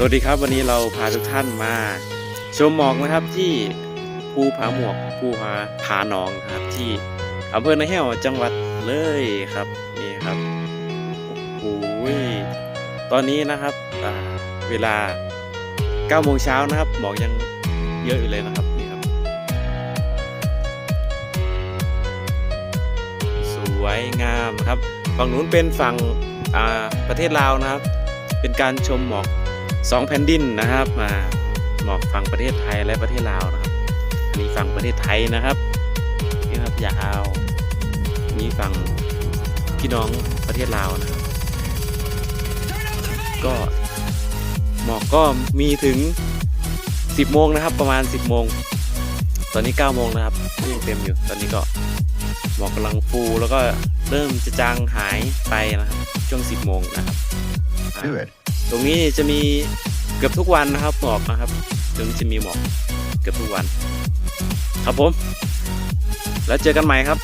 สวัสดีครับวันนี้เราพาทุกท่านมาชมหมอกนะครับที่ภูผาหมวกภูผาผาหนองครับที่อำเภอนาแห้วจังหวัดเลยครับนี่ครับโอ้โหตอนนี้นะครับอ่าเวลา9โมงเช้านะครับหมอกยังเยอะอยู่เลยนะครับนี่ครับ สวยงามครับฝั่งนู้นเป็นฝั่งอ่าประเทศลาวนะครับ เป็นการชมหมอก สองแผ่นดินนะครับมาหมอกฝั่งประเทศไทยและประเทศลาวนะครับ อันนี้ฝั่งประเทศไทยนะครับนี่ครับยาวนี่ฝั่งพี่น้องประเทศลาวนะครับ ก็หมอกก็มีถึง 10 โมงนะครับ ประมาณ 10 โมง ตอนนี้ 9 โมงนะครับยังเต็มอยู่ ตอนนี้ก็หมอกกำลังฟูแล้วก็เริ่มจะจางหายไปนะครับ ช่วง 10 โมงนะครับ Do it. ตรงนี้จะมีเกือบทุกวันนะครับหมอกนะครับตรงนี้จะมีหมอกเกือบทุกวัน ครับผม แล้วเจอกันใหม่ครับ